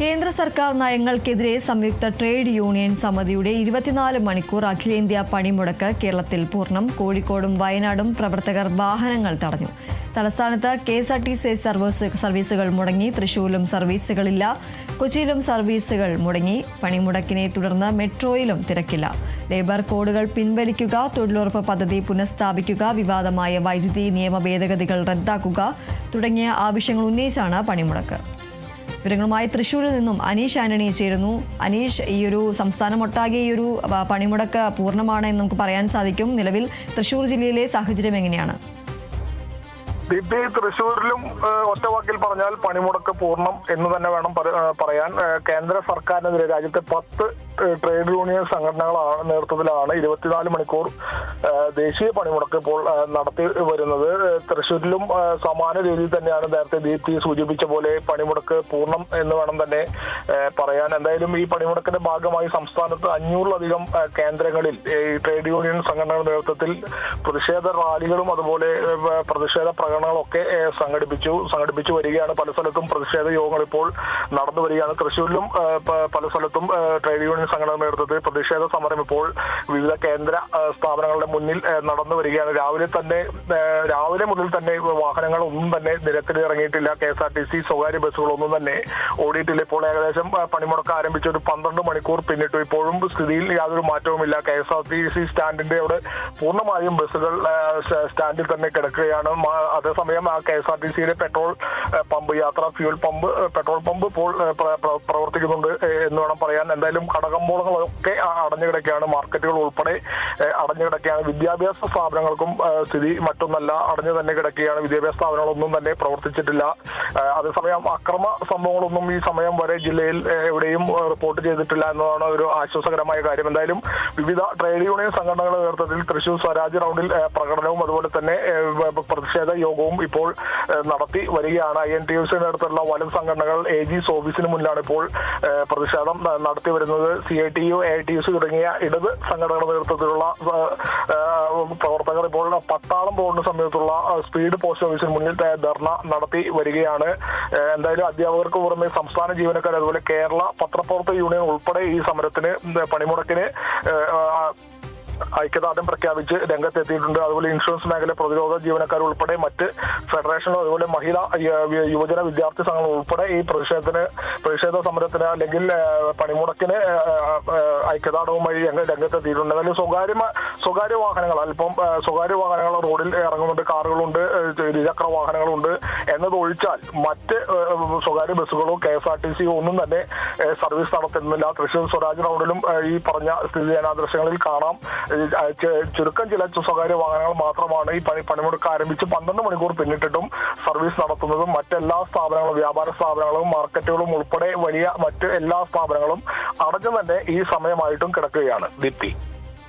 കേന്ദ്ര സർക്കാർ നയങ്ങൾക്കെതിരെ സംയുക്ത ട്രേഡ് യൂണിയൻ സമിതിയുടെ ഇരുപത്തിനാല് മണിക്കൂർ അഖിലേന്ത്യാ പണിമുടക്ക് കേരളത്തിൽ പൂർണം. കോഴിക്കോടും വയനാടും പ്രവർത്തകർ വാഹനങ്ങൾ തടഞ്ഞു. തലസ്ഥാനത്ത് K S R T C service സർവീസുകൾ മുടങ്ങി. തൃശൂരിലും സർവീസുകളില്ല. കൊച്ചിയിലും സർവീസുകൾ മുടങ്ങി. പണിമുടക്കിനെ തുടർന്ന് മെട്രോയിലും തിരക്കില്ല. ലേബർ കോഡുകൾ പിൻവലിക്കുക തൊഴിലുറപ്പ് പദ്ധതി പുനഃസ്ഥാപിക്കുക വിവാദമായ വൈദ്യുതി നിയമ ഭേദഗതികൾ റദ്ദാക്കുക തുടങ്ങിയ ആവശ്യങ്ങൾ ഉന്നയിച്ചാണ് പണിമുടക്ക്. വിവരങ്ങളുമായി തൃശ്ശൂരിൽ നിന്നും അനീഷ് ആന്റണി ചേരുന്നു. അനീഷ് ഈ ഒരു സംസ്ഥാനമൊട്ടാകെ ഈ ഒരു പണിമുടക്ക് പൂർണമാണ് എന്ന് നമുക്ക് പറയാൻ സാധിക്കും. നിലവിൽ തൃശ്ശൂർ ജില്ലയിലെ സാഹചര്യം എങ്ങനെയാണ്? ദീപ്തി തൃശ്ശൂരിലും ഏഹ്, ഒറ്റവാക്കിൽ പറഞ്ഞാൽ പണിമുടക്ക് പൂർണം എന്ന് തന്നെ വേണം പറയാൻ. കേന്ദ്ര സർക്കാരിനെതിരെ രാജ്യത്തെ പത്ത് ട്രേഡ് യൂണിയൻ സംഘടനകളാണ് നേതൃത്വത്തിലാണ് ഇരുപത്തിനാല് മണിക്കൂർ ദേശീയ പണിമുടക്ക് ഇപ്പോൾ നടത്തി വരുന്നത്. തൃശ്ശൂരിലും സമാന രീതിയിൽ തന്നെയാണ് നേരത്തെ ദീപ്തി സൂചിപ്പിച്ച പോലെ പണിമുടക്ക് പൂർണം എന്ന് വേണം തന്നെ പറയാൻ. എന്തായാലും ഈ പണിമുടക്കിന്റെ ഭാഗമായി സംസ്ഥാനത്ത് അഞ്ഞൂറിലധികം കേന്ദ്രങ്ങളിൽ ഈ ട്രേഡ് യൂണിയൻ സംഘടനകളുടെ നേതൃത്വത്തിൽ പ്രതിഷേധ റാലികളും അതുപോലെ പ്രതിഷേധ പ്രകടനങ്ങളൊക്കെ ഏഹ്, സംഘടിപ്പിച്ചു സംഘടിപ്പിച്ചു വരികയാണ്. പല സ്ഥലത്തും പ്രതിഷേധ യോഗങ്ങൾ ഇപ്പോൾ നടന്നു വരികയാണ്. തൃശ്ശൂരിലും പല സ്ഥലത്തും ട്രേഡ് യൂണിയൻ സംഘടന നേതൃത്വത്തിൽ പ്രതിഷേധ സമരം ഇപ്പോൾ വിവിധ കേന്ദ്ര സ്ഥാപനങ്ങളുടെ മുന്നിൽ നടന്നു വരികയാണ്. രാവിലെ തന്നെ രാവിലെ മുതൽ തന്നെ വാഹനങ്ങൾ ഒന്നും തന്നെ നിരത്തിൽ ഇറങ്ങിയിട്ടില്ല. K S R T C സ്വകാര്യ ബസ്സുകളൊന്നും തന്നെ ഓടിയിട്ടില്ല. ഇപ്പോൾ ഏകദേശം പണിമുടക്ക് ആരംഭിച്ച ഒരു പന്ത്രണ്ട് മണിക്കൂർ പിന്നിട്ടു. ഇപ്പോഴും സ്ഥിതിയിൽ യാതൊരു മാറ്റവുമില്ല. K S R T C സ്റ്റാൻഡിന്റെ അവിടെ പൂർണമായും ബസ്സുകൾ സ്റ്റാൻഡിൽ തന്നെ കിടക്കുകയാണ്. അതേസമയം ആ കെ എസ് ആർ ടി സിയിലെ പെട്രോൾ പമ്പ് യാത്ര ഫ്യൂൽ പമ്പ് പെട്രോൾ പമ്പ് ഇപ്പോൾ പ്രവർത്തിക്കുന്നുണ്ട് എന്ന് വേണം പറയാൻ. എന്തായാലും കടകമ്പോളങ്ങളൊക്കെ അടഞ്ഞു കിടക്കുകയാണ്. മാർക്കറ്റുകൾ ഉൾപ്പെടെ അടഞ്ഞു കിടക്കുകയാണ്. വിദ്യാഭ്യാസ സ്ഥാപനങ്ങൾക്കും സ്ഥിതി മറ്റൊന്നല്ല. അടഞ്ഞു തന്നെ കിടക്കുകയാണ്. വിദ്യാഭ്യാസ സ്ഥാപനങ്ങളൊന്നും തന്നെ പ്രവർത്തിച്ചിട്ടില്ല. അതേസമയം അക്രമ സംഭവങ്ങളൊന്നും ഈ സമയം വരെ ജില്ലയിൽ എവിടെയും റിപ്പോർട്ട് ചെയ്തിട്ടില്ല എന്നതാണ് ഒരു ആശ്വാസകരമായ കാര്യം. എന്തായാലും വിവിധ ട്രേഡ് യൂണിയൻ സംഘടനകളുടെ നേതൃത്വത്തിൽ തൃശൂർ സ്വരാജ് റൗണ്ടിൽ പ്രകടനവും അതുപോലെ തന്നെ പ്രതിഷേധ വ- യോഗവും ഇപ്പോൾ നടത്തി വരികയാണ്. ഐ എൻ ടി യു നേതൃത്വത്തിലുള്ള വനം സംഘടനകൾ എ ജി ഓഫീസിന് മുന്നിലാണ് ഇപ്പോൾ പ്രതിഷേധം നടത്തി വരുന്നത്. C I T U A T U C തുടങ്ങിയ ഇടത് സംഘടനകളുടെ നേതൃത്വത്തിലുള്ള പ്രവർത്തകർ ഇപ്പോൾ പട്ടാളം പോകുന്ന സമയത്തുള്ള സ്പീഡ് പോസ്റ്റ് ഓഫീസിന് മുന്നിൽ ധർണ നടത്തി വരികയാണ്. എന്തായാലും അധ്യാപകർക്ക് പുറമെ സംസ്ഥാന ജീവനക്കാർ അതുപോലെ കേരള പത്രപ്രവർത്തക യൂണിയൻ ഉൾപ്പെടെ ഈ സമരത്തിന് പണിമുടക്കിന് ഐക്യദാർഢ്യം പ്രഖ്യാപിച്ച് രംഗത്തെത്തിയിട്ടുണ്ട്. അതുപോലെ ഇൻഷുറൻസ് മേഖല പ്രതിരോധ ജീവനക്കാർ ഉൾപ്പെടെ മറ്റ് ഫെഡറേഷനോ അതുപോലെ മഹിളാ യുവജന വിദ്യാർത്ഥി സംഘങ്ങൾ ഉൾപ്പെടെ ഈ പ്രതിഷേധത്തിന് പ്രതിഷേധ സമരത്തിന് അല്ലെങ്കിൽ പണിമുടക്കിന് ഐക്യദാർഢവും വഴി രംഗത്തെത്തിയിട്ടുണ്ട്. എന്നാലും സ്വകാര്യ സ്വകാര്യ വാഹനങ്ങൾ അല്പം സ്വകാര്യ വാഹനങ്ങൾ റോഡിൽ ഇറങ്ങുന്നുണ്ട് കാറുകളുണ്ട് ഇരുചക്ര വാഹനങ്ങളുണ്ട് എന്നത് ഒഴിച്ചാൽ മറ്റ് സ്വകാര്യ ബസ്സുകളോ കെ എസ് ആർ ടി സിയോ ഒന്നും തന്നെ സർവീസ് നടത്തുന്നില്ല. തൃശൂർ സ്വരാജ് റൗണ്ടിലും ഈ പറഞ്ഞ സ്ഥിതി ജനാദൃശ്യങ്ങളിൽ കാണാം. ചുരുക്കം ചില സ്വകാര്യ വാഹനങ്ങൾ മാത്രമാണ് ഈ പണി പണിമുടക്ക് ആരംഭിച്ച് പന്ത്രണ്ട് മണിക്കൂർ പിന്നിട്ടിട്ടും സർവീസ് നടത്തുന്നതും മറ്റെല്ലാ സ്ഥാപനങ്ങളും വ്യാപാര സ്ഥാപനങ്ങളും മാർക്കറ്റുകളും ഉൾപ്പെടെ വലിയ മറ്റ് എല്ലാ സ്ഥാപനങ്ങളും അടഞ്ഞു തന്നെ ഈ സമയമായിട്ടും കിടക്കുകയാണ്. ദീപ്തി.